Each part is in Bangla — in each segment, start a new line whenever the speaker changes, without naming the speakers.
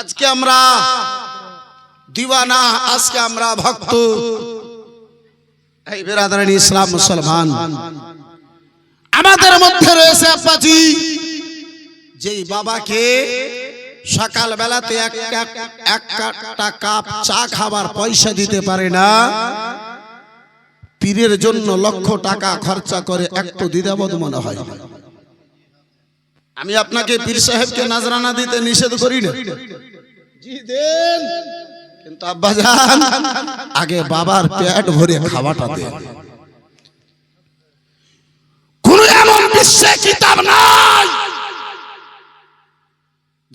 আজকে আমরা দিওয়ানা, আজকে আমরা ভক্ত। এই বেরাদারানি ইসলাম মুসলমান। আমাদের মধ্যে রয়েছে আব্বাজি, যেই বাবাকে সকাল বেলাতে এক এক- একটা কাপ চা খাবার পয়সা দিতে পারে না, পীরের জন্য লক্ষ টাকা খরচা করে একটু দ্বিধাবোধ মনে হয়। আমি আপনাকে পীর সাহেবকে নাজরানা দিতে নিষেধ করি না। দেন। কিন্তু আব্বা জান আগে বাবার পেট ভরে খাওয়াটা দেন কোন এমন বিশ্বে কিতাব নাই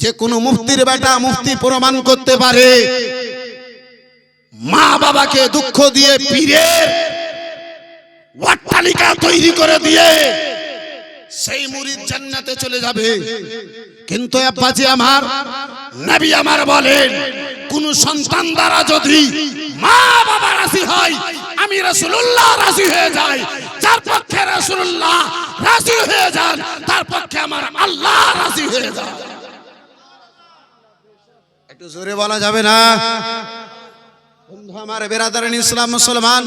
যে কোন মুফতির বেটা মুফতি প্রমাণ করতে পারে। মা বাবাকে দুঃখ দিয়ে পীরের অট্টালিকা তৈরি করে দিয়ে সেই মুরিদ জান্নাতে চলে যাবে। কিন্তু আব্বাজি আমার নবী আমার বলেন, কোন সন্তান দ্বারা যদি মা বাবা রাজি হয়, আমি রাসূলুল্লাহ রাজি হয়ে যাই। যার পক্ষে রাসূলুল্লাহ রাজি হয়ে যান, তার পক্ষে আমার আল্লাহ রাজি হয়ে যান। একটু জোরে বলা যাবে না? বন্ধু আমার, বেরাদারান ইসলাম মুসলমান,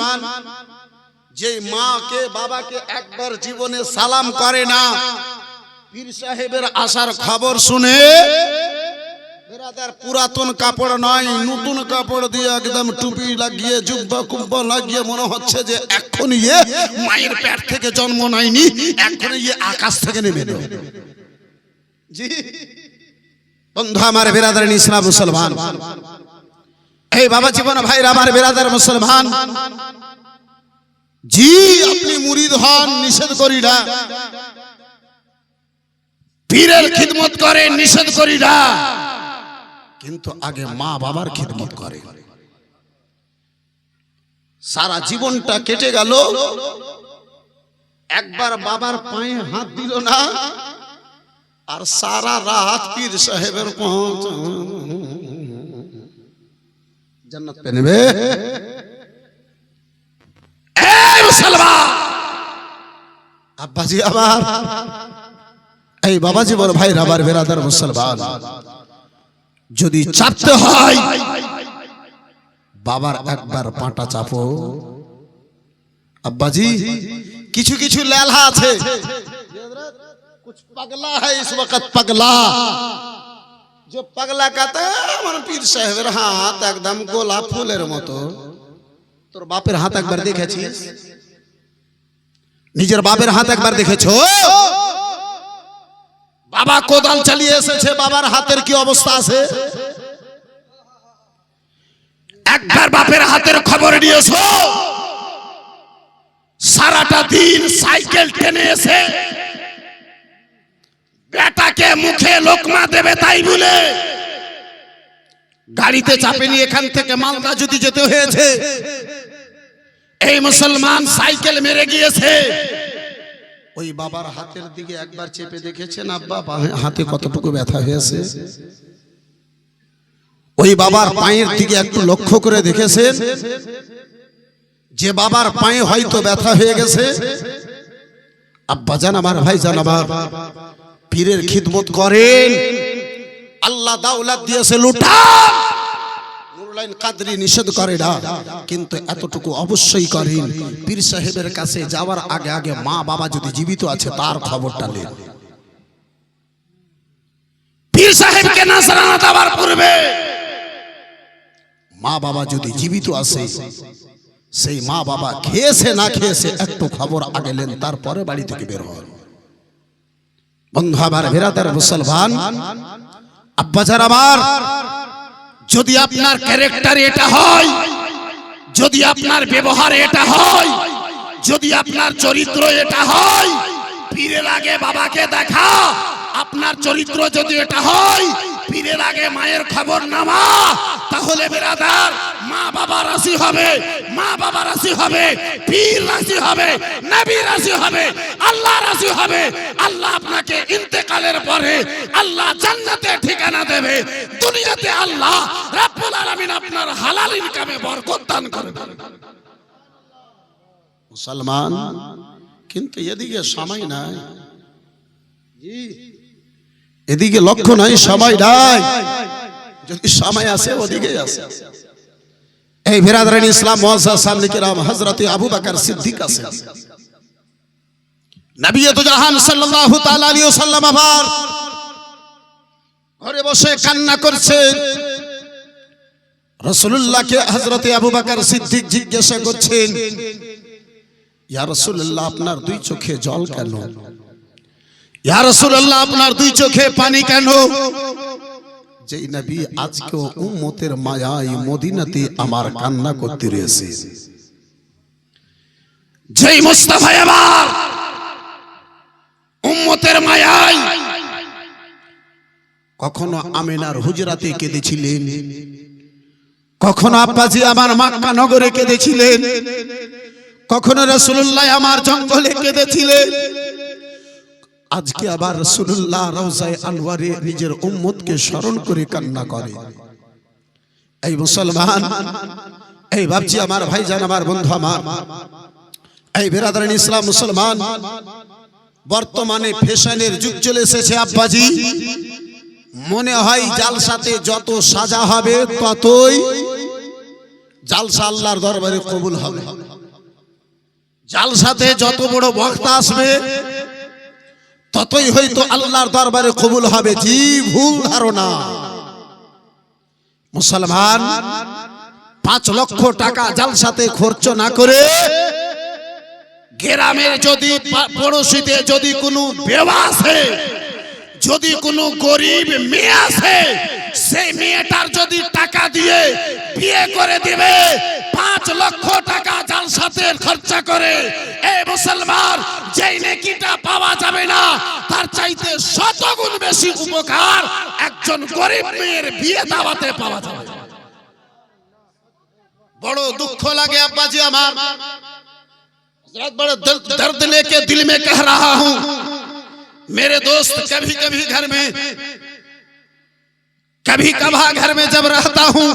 যে মাকে বাবাকে একবার জীবনে সালাম করে না, পীর সাহেবের আসার খবর শুনে পুরাতন কাপড় নয়, নতুন কাপড় দিয়ে একদম টুপি লাগিয়ে জুব্বা কুব্বা লাগিয়ে মনে হচ্ছে যে এখন ইয়ে মায়ের পেট থেকে জন্ম নেয়নি এখন ইয়ে আকাশ থেকে নেমে জি। বন্ধু আমার বেরাদার ইসলাম মুসলমান। এই বাবা জীবন ভাইরা আমার বেরাদার মুসলমান। জি, আপনি মুরিদ হন, নিষেধ করি না। পীরের খিদমত করে নিষেধ করি না। কিন্তু আগে মা বাবার খিদমত করে। সারা জীবনটা কেটে গেল। একবার বাবার পায়ে হাত দিল না আর সারা রাত পীর সাহেবের পৌঁছ জান্নাত পে নেবে। এই আব্বাজি আবার এই বাবাজি বড় ভাই রাবার বেরাদার মুসলমান। যদি চাপতে হয় বাবার একবার পাটা চাপো আব্বাজি কিছু কিছু লেলহা আছে कुछ पगला है इस वक्त पगला जो पगला कहता है আমার পীর সাহেবের হাত একদম গোলাপ ফুলের মতো তোর বাপের হাত একবার দেখেছিস নিজের বাপের হাত একবার দেখেছো বাবা কোদাল চালিয়ে এসেছে, বাবার হাতের কি অবস্থা আছে? একবার বাপের হাতের খবর নিয়েছো? সারাটা দিন সাইকেল টেনে এসে বেটাকে মুখে লোকমা দেবে তাই বলে গাড়িতে চাপে নিয়ে এখান থেকে মালদা যদি যেতে হয়েছে। এই মুসলমান সাইকেল মেরে গিয়েছে। ওই বাবার হাতের দিকে একবার চেপে দেখেছেন আব্বা হাতে কতটুকু ব্যথা হয়েছে? ওই বাবার পায়ের দিকে একটু লক্ষ্য করে দেখেছেন যে বাবার পায়ে হয়তো ব্যথা হয়ে গেছে। আব্বা জান আমার ভাই জান আমার পীরের খিদমত করেন। আল্লাহ দাওলাত দিয়েছে লুটান! নুরুলাইন কাদরি নিষেধ করে না। কিন্তু এতটুকু অবশ্যই করেন পীর সাহেবের কাছে যাওয়ার আগে আগে মা বাবা যদি জীবিত আছে, তার খবরটা নেন পীর সাহেবকে নাসরানা দেওয়ার পূর্বে মা বাবা যদি জীবিত আছে, সেই মা বাবা খেয়েছে না খেয়েছে, একটু খবর আগে নেন, তারপরে বাড়ি থেকে বের হন। বন্ধু, আমার ভেরাদার মুসলমান আব্বাজার আমার যদি আপনার ক্যারেক্টার এটা হয়, যদি আপনার ব্যবহার এটা হয়, যদি আপনার চরিত্র এটা হয় ফিরে লাগে বাবাকে দেখা, আপনার চরিত্র যদি এটা হয় পীরের আগে মায়ের খবর নামা, তাহলে বেরাদার, মা বাবা রাশি হবে, মা বাবা রাশি হবে, পীর রাশি হবে, নবী রাশি হবে, আল্লাহ রাশি হবে। আল্লাহ আপনাকে ইন্তেকালের পরে আল্লাহ জান্নাতে ঠিকানা দেবে। দুনিয়াতে আল্লাহ রাব্বুল আলামিন আপনার হালাল ইনকামে বরকত দান করবে মুসলমান, কিন্তু এদিকে সময় নাই। জি। এদিকে লক্ষ্য নাই, সময় নাই। যদি সময় আসে ওদিকে আসে এই বিরাদরান ইসলাম মহাজার সামনে কিরাম হজরত আবু বাকর সিদ্দিক আছে। নবী তো জাহান সাল্লাল্লাহু তাআলা আলাইহি ওয়াসাল্লাম আবার ঘরে বসে কান্না করছেন রাসূলুল্লাহকে হযরত আবু বকর সিদ্দিক জিজ্ঞাসা করছেন, ইয়া রাসূলুল্লাহ, আপনার দুই চোখে জল কেন? ইয়া রাসূলুল্লাহ আপনার দুই চোখে পানি কেন? যেই নবী আজকে উম্মতের মায়ায় মদিনাতে আমার কান্না করতে রয়েছে। যেই মুস্তাফা আবার উম্মতের মায়ায় কখনো আমিনার হুজরাতে কেঁদেছিলেন কখনো আব্বাজি আমার মাক্কা নগরে কেঁদেছিলেন কখনো রসুল্লাহ আমার জঙ্গলে কেঁদেছিলেন আজকে আবার রসুল্লাহ রওজায় আনোয়ারে নিজের উম্মতকে স্মরণ করে কান্না করে। এই মুসলমান, এই ভাবছি আমার ভাই ভাইজান, আমার বন্ধু আমার, এই বেরাদারান ইসলাম মুসলমান, বর্তমানে ফ্যাশনের যুগ চলে এসেছে আব্বাজি। মনে হয় জালসাতে যত সাজা হবে ততই জালসা আল্লাহর দরবারে কবুল হবে। জালসাতে যত বড় বক্তা আসবে ততই হয়তো আল্লাহর দরবারে কবুল হবে, জি, ভুল ধারণা। মুসলমান, পাঁচ লক্ষ টাকা জালসাতে খরচ না করে গ্রামের যদি পড়োশিতে যদি কোনো বেওয়া আছে, যদি কোনো গরিব মেয়ে আছে সেই মেয়েটার যদি টাকা দিয়ে বিয়ে করে দিবে, পাঁচ লক্ষ টাকা জালসাতে খরচা করে এই মুসলমান যেই নেকিটা পাওয়া যাবে না তার চাইতে শতগুণ বেশি উপকার একজন গরিব মেয়ের বিয়ে দাওয়াতে পাওয়া যাবে বড় দুঃখ লাগে আব্বাজি আমার हजरत बड़ा दर्द दर्द लेके दिल में कह रहा हूं मेरे दोस्त कभी कभी घर में कभी कभा घर में जब रहता हूं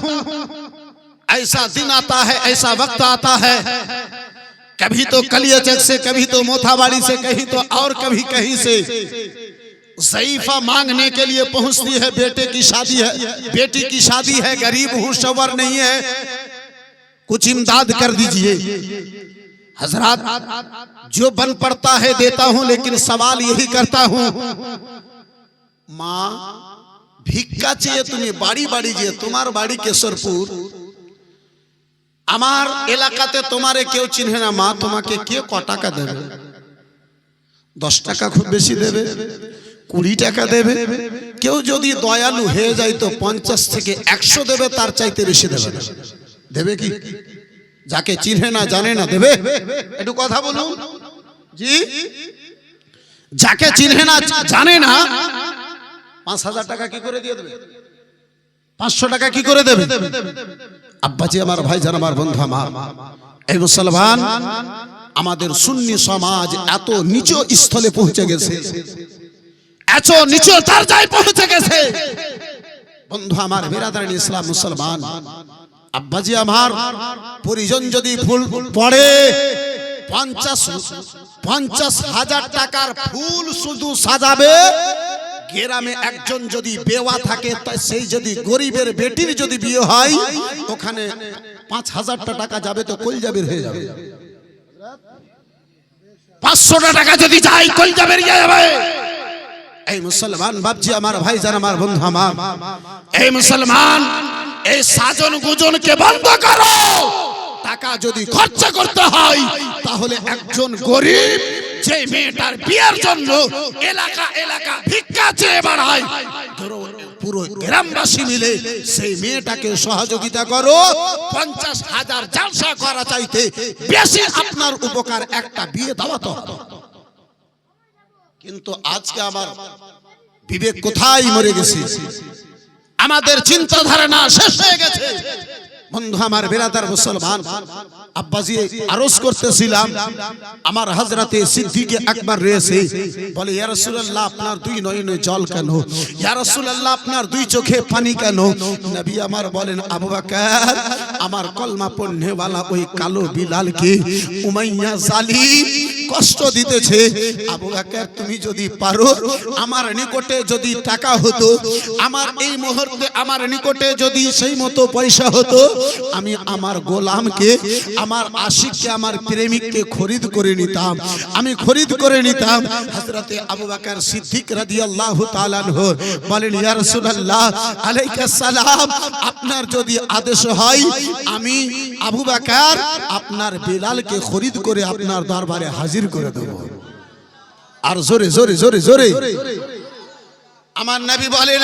ऐसा दिन आता है ऐसा वक्त आता है कभी तो, तो कलियाचक से कभी तो, तो मोथाबाड़ी से तो कहीं तो और कभी कहीं से। जईफा मांगने के लिए पहुँचती है बेटे की शादी है। बेटी की शादी है गरीब हूँ शवर नहीं है। कुछ इमदाद कर दीजिए। हज़रत जो बन पड़ता है देता हूँ लेकिन सवाल यही करता हूँ माँ भिक्का चाहिए तुम्हें बाड़ी बाड़ी चाहिए तुम्हार बाड़ी केसरपुर আমার এলাকাতে তোমারে কেউ চিনহে না। মা তোমাকে কে ক টাকা দেবে? দশ টাকা খুব বেশি দেবে? কুড়ি টাকা দেবে? কেউ যদি দয়ালু হয়ে যায় তো পঞ্চাশ থেকে একশো দেবে, তার চাইতে বেশি দেবে। দেবে কি? যাকে চিনহে না, জানে না, দেবে? একটু কথা বলুন। জি? যাকে চিনহে না, জানে না, পাঁচ হাজার টাকা কি করে দিয়ে দেবে? পাঁচশো টাকা কি করে দেবে? আব্বাজি আমার ভাই জান আমার বন্ধু আমার। এই মুসলমান, আমাদের সুন্নি সমাজ এত নিচ স্থলে পৌঁছে গেছে। এত নিচ দরজায় পৌঁছে গেছে। বন্ধু আমার বেরাদার ইসলাম মুসলমান, আব্বাজি আমার, পরিজন যদি ফুল পড়ে, পঞ্চাশ পঞ্চাশ হাজার টাকার ফুল শুধু সাজাবে গ্রামে একজন যদি বেওয়া থাকে সেই যদি গরিবের বেটির যদি বিয়ে হয়, ওখানে পাঁচ হাজারটা টাকা যাবে তো কল যাবের হয়ে যাবে। পাঁচশোটা টাকা যদি যাই কল যাবে। এই মুসলমান ভাবছি আমার ভাই যান, আমার বন্ধু আমার। এই মুসলমান, এই সাজন গুজনকে বন্ধ করো। টাকা যদি খরচা করতে হয়, তাহলে একজন গরিব যে মেয়েটার বিয়ের জন্য এলাকা এলাকা ভিক্ষা চেয়ে বেড়ায়। পুরো গ্রামবাসী মিলে সেই মেয়েটাকে সহযোগিতা করো। পঞ্চাশ হাজার জালসা করা চাইতে বেশি আপনার উপকার একটা বিয়ে দেওয়া তো কিন্তু আজকে আমার বিবেক কোথায় মরে গেছে? আমাদের চিন্তাধারা না শেষ হয়ে গেছে। বন্ধু, আমার বেরাদার মুসলমান, আব্বাজি, আরজ করতেছিলাম। আমার হজরতে সিদ্দিকে একবার রয়েছে। বলে, ইয়া রাসূলুল্লাহ, আপনার দুই নয়নে জল কেন? ইয়া রাসূলুল্লাহ, আপনার দুই চোখে পানি কেন? নবী আমার বলেন, আবু বকর, আমার কলমা পড়নেওয়ালা ওই কালো বিলালকে, উমাইয়া জালিম কষ্ট দিতেছে। আবু বকর, তুমি যদি পারো, আমার নিকটে যদি টাকা হতো, আমার এই মুহূর্তে আমার নিকটে যদি সেই মতো পয়সা হতো, আমি আমার গোলামকে, আমার আশিককে, আমার প্রেমিককে খরিদ করে নিতাম। আমি খরিদ করে নিতাম। হযরতে আবু বকর সিদ্দিক তাআলা আনহু বলেন, ইয়া রাসূলুল্লাহ, আলাইকা সালাম, আপনার যদি আদেশ হয়, আমি আবু বকর আপনার বিলালকে খরিদ করে আপনার দরবারে হাজির করে দেব। আর জোরে জোরে জোরে জোরে। আমার নাবি বলেন